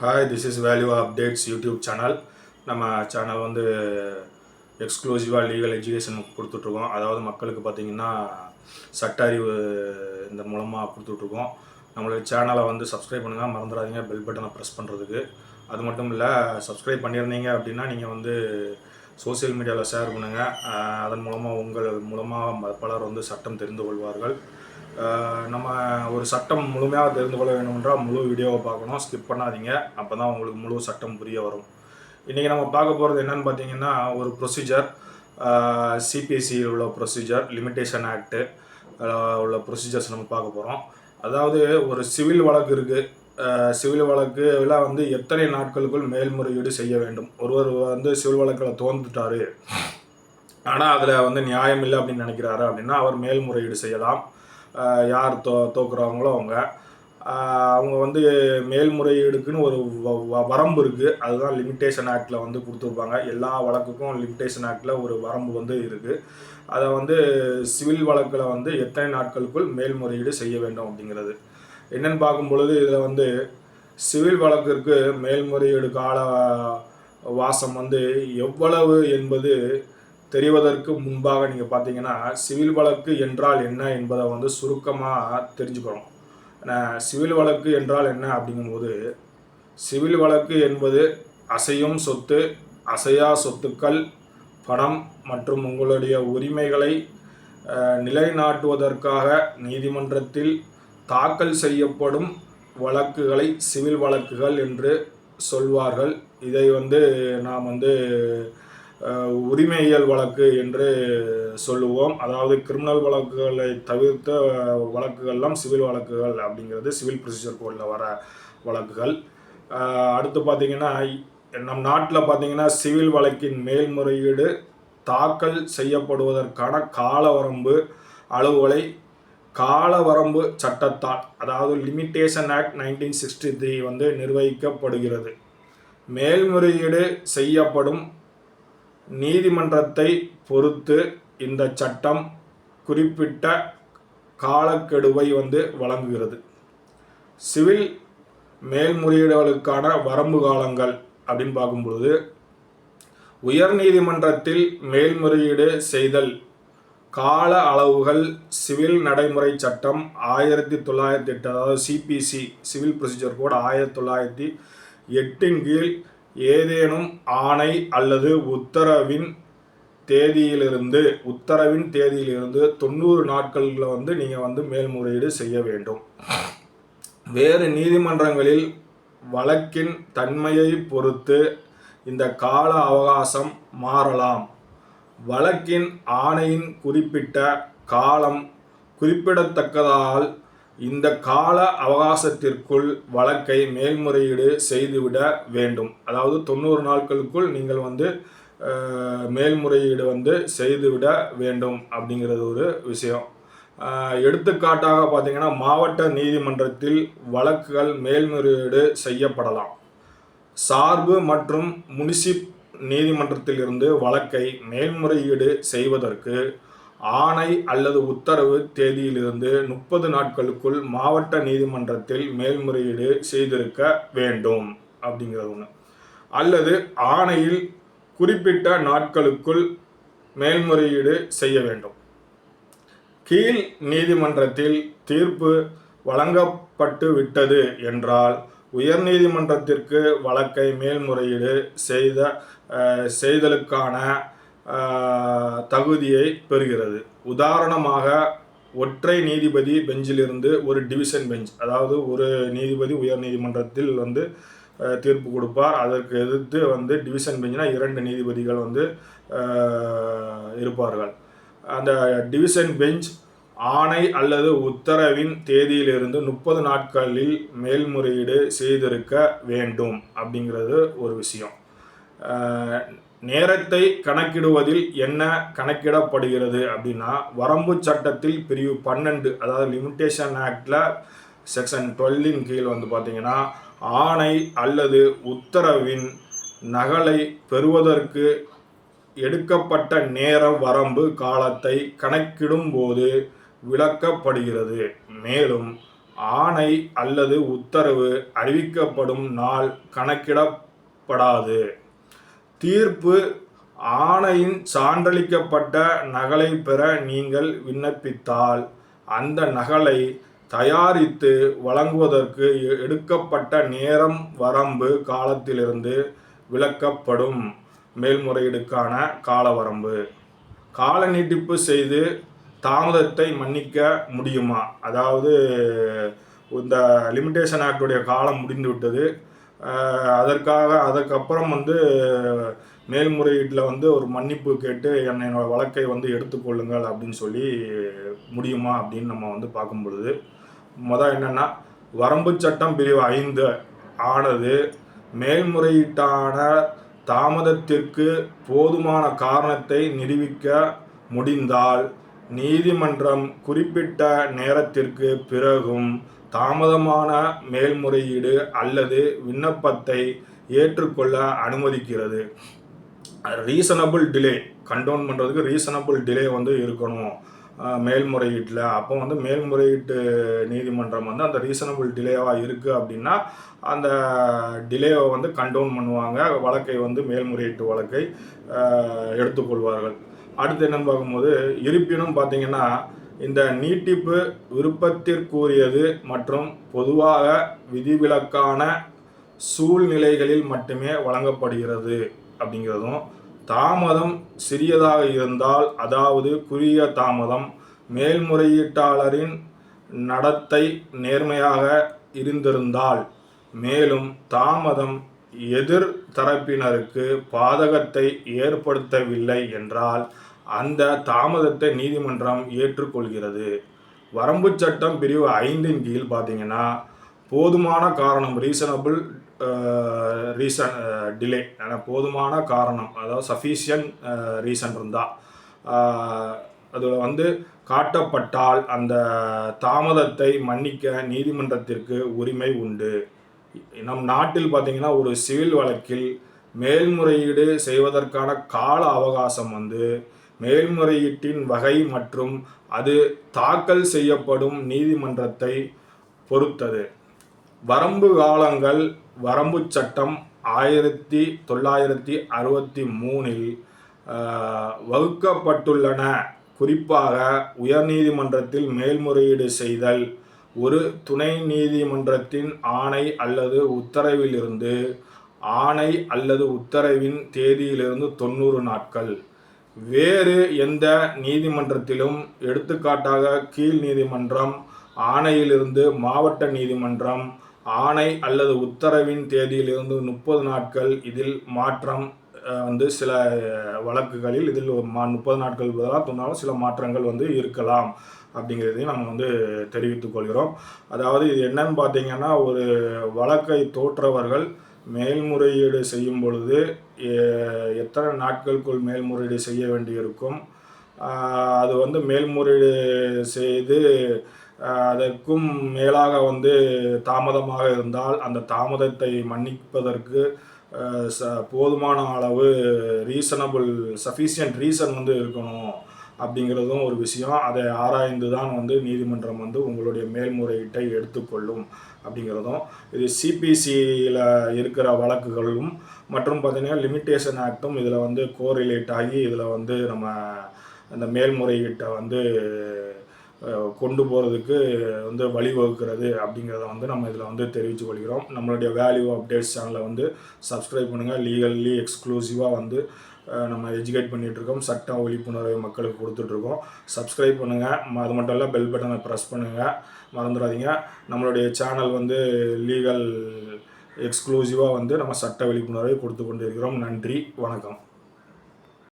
Hi this is value updates YouTube channel நம்ம channel வந்து எக்ஸ்க்ளூசிவாக லீகல் எஜுகேஷன் கொடுத்துட்ருக்கோம். அதாவது மக்களுக்கு பார்த்திங்கன்னா சட்ட அறிவு இந்த மூலமாக கொடுத்துட்ருக்கோம். நம்மளுடைய சேனலை வந்து சப்ஸ்கிரைப் பண்ணுங்கள் மறந்துடாதீங்க. பெல் பட்டனை ப்ரெஸ் பண்ணுறதுக்கு அது மட்டும் இல்லை சப்ஸ்கிரைப் பண்ணியிருந்தீங்க அப்படின்னா நீங்கள் வந்து சோஷியல் மீடியாவில் ஷேர் பண்ணுங்கள் அதன் மூலமாக உங்கள் மூலமாக பலர் வந்து சட்டம் தெரிந்து கொள்வார்கள். நம்ம ஒரு சட்டம் முழுமையாக தெரிந்து கொள்ள வேண்டுமென்றால் முழு வீடியோவை பார்க்கணும். ஸ்கிப் பண்ணாதீங்க. அப்போ தான் உங்களுக்கு முழு சட்டம் புரிய வரும். இன்றைக்கி நம்ம பார்க்க போகிறது என்னன்னு பார்த்தீங்கன்னா ஒரு ப்ரொசீஜர் சிபிஎஸ்சி உள்ள ப்ரொசீஜர் லிமிட்டேஷன் ஆக்ட்டு உள்ள ப்ரொசீஜர்ஸ் நம்ம பார்க்க போகிறோம் அதாவது ஒரு சிவில் வழக்கு இருக்குது சிவில் வழக்குலாம் வந்து எத்தனை நாட்களுக்குள் மேல்முறையீடு செய்ய வேண்டும்? ஒருவர் வந்து சிவில் வழக்கில் தோந்துட்டாரு ஆனால் அதில் வந்து நியாயம் இல்லை அப்படின்னு நினைக்கிறாரு அப்படின்னா அவர் மேல்முறையீடு செய்யலாம். யார் தோ தோக்குறாங்களோ அவங்க. அவங்க வந்து மேல்முறையீடுக்குன்னு ஒரு வ- வரம்பு இருக்குது அதுதான் லிமிட்டேஷன் ஆக்டில் வந்து கொடுத்துருப்பாங்க. எல்லா வழக்குக்கும் லிமிட்டேஷன் ஆக்டில் ஒரு வரம்பு வந்து இருக்குது அதை வந்து சிவில் வழக்கில் வந்து எத்தனை நாட்களுக்குள் மேல்முறையீடு செய்ய வேண்டும் அப்படிங்கிறது. என்னென்னு பார்க்கும் பொழுது இதில் வந்து சிவில் வழக்கிற்கு மேல்முறையீடு கால வாசம் வந்து எவ்வளவு என்பது தெரிவதற்கு முன்பாக நீங்கள் பார்த்தீங்கன்னா சிவில் வழக்கு என்றால் என்ன என்பதை வந்து சுருக்கமாக தெரிஞ்சுக்கணும். சிவில் வழக்கு என்றால் என்ன அப்படிங்கும்போது சிவில் வழக்கு என்பது அசையும் சொத்து அசையா சொத்துக்கள் பணம் மற்றும் உங்களுடைய உரிமைகளை நிலைநாட்டுவதற்காக நீதிமன்றத்தில் தாக்கல் செய்யப்படும் வழக்குகளை சிவில் வழக்குகள் என்று சொல்வார்கள். இதை வந்து நாம் வந்து உரிமையியல் வழக்கு என்று சொல்லுவோம். அதாவது கிரிமினல் வழக்குகளை தவிர்த்த வழக்குகள்லாம் சிவில் வழக்குகள் அப்படிங்கிறது சிவில் ப்ரொசீஜர் கோடில் வர வழக்குகள். அடுத்து பார்த்தீங்கன்னா நம் நாட்டில் பார்த்திங்கன்னா சிவில் வழக்கின் மேல்முறையீடு தாக்கல் செய்யப்படுவதற்கான காலவரம்பு அளவுகளை காலவரம்பு சட்டத்தால் அதாவது limitation act nineteen sixty three வந்து நிர்வகிக்கப்படுகிறது. மேல்முறையீடு செய்யப்படும் நீதிமன்றத்தை பொறுத்து இந்த சட்டம் குறிப்பிட்ட காலக்கெடுவை வந்து வழங்குகிறது. சிவில் மேல்முறையீடுகளுக்கான வரம்பு காலங்கள் அப்படின்னு பார்க்கும்பொழுது உயர்நீதிமன்றத்தில் மேல்முறையீடு செய்தல் கால அளவுகள் சிவில் நடைமுறை சட்டம் ஆயிரத்தி தொள்ளாயிரத்தி எட்டு அதாவது சிபிசி சிவில் ப்ரொசீஜர் கோட் ஆயிரத்தி தொள்ளாயிரத்தி எட்டின் கீழ் ஏதேனும் ஆணை அல்லது உத்தரவின் தேதியிலிருந்து உத்தரவின் தேதியிலிருந்து தொண்ணூறு நாட்களில் வந்து நீங்கள் வந்து மேல்முறையீடு செய்ய வேண்டும். வேறு நீதிமன்றங்களில் வழக்கின் தன்மையை பொறுத்து இந்த கால அவகாசம் மாறலாம். வழக்கின் ஆணையின் குறிப்பிட்ட காலம் குறிப்பிடத்தக்கதால் இந்த கால அவகாசத்திற்குள் வழக்கை மேல்முறையீடு செய்துவிட வேண்டும். அதாவது தொண்ணூறு நாட்களுக்குள் நீங்கள் வந்து மேல்முறையீடு வந்து செய்துவிட வேண்டும் அப்படிங்கிறது ஒரு விஷயம். எடுத்துக்காட்டாக பார்த்தீங்கன்னா மாவட்ட நீதிமன்றத்தில் வழக்குகள் மேல்முறையீடு செய்யப்படலாம். சார்பு மற்றும் முனிசிப் நீதிமன்றத்திலிருந்து வழக்கை மேல்முறையீடு செய்வதற்கு ஆணை அல்லது உத்தரவு தேதியிலிருந்து முப்பது நாட்களுக்குள் மாவட்ட நீதிமன்றத்தில் மேல்முறையீடு செய்திருக்க வேண்டும் அப்படிங்கிறது ஒன்று அல்லது ஆணையில் குறிப்பிட்ட நாட்களுக்குள் மேல்முறையீடு செய்ய வேண்டும். கீழ் நீதிமன்றத்தில் தீர்ப்பு வழங்கப்பட்டு விட்டது என்றால் உயர்நீதிமன்றத்திற்கு வழக்கை மேல்முறையீடு செய்த செய்தலுக்கான தகுதியை பெறுகிறது. உதாரணமாக ஒற்றை நீதிபதி பெஞ்சிலிருந்து ஒரு டிவிஷன் பெஞ்ச் அதாவது ஒரு நீதிபதி உயர் நீதிமன்றத்தில் வந்து தீர்ப்பு கொடுப்பார். அதற்கு எதிர்த்து வந்து டிவிஷன் பெஞ்ச்னா இரண்டு நீதிபதிகள் வந்து இருப்பார்கள். அந்த டிவிஷன் பெஞ்ச் ஆணை அல்லது உத்தரவின் தேதியிலிருந்து முப்பது நாட்களில் மேல்முறையீடு செய்திருக்க வேண்டும் அப்படிங்கிறது ஒரு விஷயம். நேரத்தை கணக்கிடுவதில் என்ன கணக்கிடப்படுகிறது அப்படின்னா வரம்பு சட்டத்தில் பிரிவு பன்னெண்டு அதாவது லிமிட்டேஷன் ஆக்டில் செக்ஷன் டுவெல்லின் கீழ் வந்து பார்த்தீங்கன்னா ஆணை அல்லது உத்தரவின் நகலை பெறுவதற்கு எடுக்கப்பட்ட நேர வரம்பு காலத்தை கணக்கிடும் போது விளக்கப்படுகிறது. மேலும் ஆணை அல்லது உத்தரவு அறிவிக்கப்படும் நாள் கணக்கிடப்படாது. தீர்ப்பு ஆணையின் சான்றளிக்கப்பட்ட நகலை பெற நீங்கள் விண்ணப்பித்தால் அந்த நகலை தயாரித்து வழங்குவதற்கு எ- எடுக்கப்பட்ட நேரம் வரம்பு காலத்திலிருந்து விலக்கப்படும் மேல்முறையீடுக்கான கால வரம்பு கால நீட்டிப்பு செய்து தாமதத்தை மன்னிக்க முடியுமா? அதாவது இந்த லிமிடேஷன் ஆக்டுடைய காலம் முடிந்து விட்டது அதற்காக அதற்கப்புறம் வந்து மேல்முறையீட்டில் வந்து ஒரு மன்னிப்பு கேட்டு என்னை என்னோட வழக்கை வந்து எடுத்துக்கொள்ளுங்கள் அப்படின்னு சொல்லி முடியுமா அப்படின்னு நம்ம வந்து பார்க்கும் பொழுது மொதல் என்னென்னா வரம்பு சட்டம் பிரிவு ஐந்து ஆனது மேல்முறையீட்டான தாமதத்திற்கு போதுமான காரணத்தை நிரூபிக்க முடிந்தால் நீதிமன்றம் குறிப்பிட்ட நேரத்திற்கு பிறகும் தாமதமான மேல்முறையீடு அல்லது விண்ணப்பத்தை ஏற்றுக்கொள்ள அனுமதிக்கிறது. ரீசனபிள் டிலே கண்டோன் பண்ணுறதுக்கு ரீசனபிள் டிலே வந்து இருக்கணும். மேல்முறையீட்டில். அப்போ வந்து மேல்முறையீட்டு நீதிமன்றம் வந்து அந்த ரீசனபிள் டிலேவாக இருக்குது அப்படின்னா அந்த டிலேவை வந்து கண்டோன் பண்ணுவாங்க. வழக்கை வந்து மேல்முறையீட்டு வழக்கை எடுத்துக்கொள்வார்கள். அடுத்து என்னன்னு பார்க்கும்போது இருப்பினும் பார்த்தீங்கன்னா இந்த நீட்டிப்பு விருப்பத்திற்குரியது மற்றும் பொதுவாக விதிவிலக்கான சூழ்நிலைகளில் மட்டுமே வழங்கப்படுகிறது அப்படிங்கிறதும் தாமதம் சிறியதாக இருந்தால் அதாவது குறுகிய தாமதம் மேல்முறையீட்டாளரின் நடத்தை நேர்மையாக இருந்திருந்தால் மேலும் தாமதம் எதிர் தரப்பினருக்கு பாதகத்தை ஏற்படுத்தவில்லை என்றால் அந்த தாமதத்தை நீதிமன்றம் ஏற்றுக்கொள்கிறது. வரம்பு சட்டம் பிரிவு ஐந்தின் கீழ் பார்த்தீங்கன்னா போதுமான காரணம் ரீசனபிள் ரீசன் டிலே போதுமான காரணம் அதாவது சஃபிஷியன்ட் ரீசன் இருந்தால் அதில் வந்து காட்டப்பட்டால் அந்த தாமதத்தை மன்னிக்க நீதிமன்றத்திற்கு உரிமை உண்டு. நம் நாட்டில் பார்த்திங்கன்னா ஒரு சிவில் வழக்கில் மேல்முறையீடு செய்வதற்கான கால அவகாசம் வந்து மேல்முறையீட்டின் வகை மற்றும் அது தாக்கல் செய்யப்படும் நீதிமன்றத்தை பொறுத்தது. வரம்பு காலங்கள் வரம்பு சட்டம் ஆயிரத்தி தொள்ளாயிரத்தி அறுபத்தி மூணில் வகுக்கப்பட்டுள்ளன. குறிப்பாக உயர்நீதிமன்றத்தில் மேல்முறையீடு செய்தல் ஒரு துணை நீதிமன்றத்தின் ஆணை அல்லது உத்தரவிலிருந்து ஆணை அல்லது உத்தரவின் தேதியிலிருந்து தொண்ணூறு நாட்கள். வேறு எந்த நீதிமன்றத்திலும் எடுத்துக்காட்டாக கீழ் நீதிமன்றம் ஆணையிலிருந்து மாவட்ட நீதிமன்றம் ஆணை அல்லது உத்தரவின் தேதியிலிருந்து முப்பது நாட்கள் இதில் மாற்றம் வந்து சில வழக்குகளில் இதில் ஒரு மா முப்பது நாட்கள் பதிலாக சொன்னாலும் சில மாற்றங்கள் வந்து இருக்கலாம் அப்படிங்கிறதையும் நம்ம வந்து தெரிவித்துக் கொள்கிறோம். அதாவது இது என்னன்னு பார்த்தீங்கன்னா ஒரு வழக்கை தோற்றவர்கள் மேல்முறையீடு செய்யும் பொழுது எத்தனை நாட்களுக்குள் மேல்முறையீடு செய்ய வேண்டியிருக்கும்? அது வந்து மேல்முறையீடு செய்து அதற்கும் மேலாக வந்து தாமதமாக இருந்தால் அந்த தாமதத்தை மன்னிப்பதற்கு ச- போதுமான அளவு ரீசனபிள் சஃபிஷியன்ட் ரீசன் வந்து இருக்கணும். அப்படிங்கிறதும் ஒரு விஷயம். அதை ஆராய்ந்து தான் வந்து நீதிமன்றம் வந்து உங்களுடைய மேல்முறையீட்டை எடுத்துக்கொள்ளும் அப்படிங்கிறதும். இது சிபிசியில் இருக்கிற வழக்குகளும் மற்றும் பார்த்திங்கன்னா லிமிட்டேஷன் ஆக்டும் இதில் வந்து கோரிலேட் ஆகி இதில் வந்து நம்ம அந்த மேல்முறையீட்டை வந்து கொண்டு போகிறதுக்கு வந்து வழிவகுக்கிறது அப்படிங்கிறத வந்து நம்ம இதில் வந்து தெரிவித்து கொள்கிறோம். நம்மளுடைய வேல்யூ அப்டேட்ஸ் சேனலை வந்து சப்ஸ்கிரைப் பண்ணுங்கள் லீகல்லி எக்ஸ்க்ளூசிவாக வந்து நம்ம எஜுகேட் பண்ணிகிட்ருக்கோம் சட்ட விழிப்புணர்வை மக்களுக்கு கொடுத்துட்ருக்கோம் சப்ஸ்கிரைப் பண்ணுங்கள் அது மட்டும் இல்லை பெல் பட்டனை ப்ரெஸ் பண்ணுங்கள் மறந்துடாதீங்க. நம்மளுடைய சேனல் வந்து லீகல் எக்ஸ்க்ளூசிவாக வந்து நம்ம சட்ட விழிப்புணர்வை கொடுத்து கொண்டு இருக்கிறோம் நன்றி. வணக்கம்.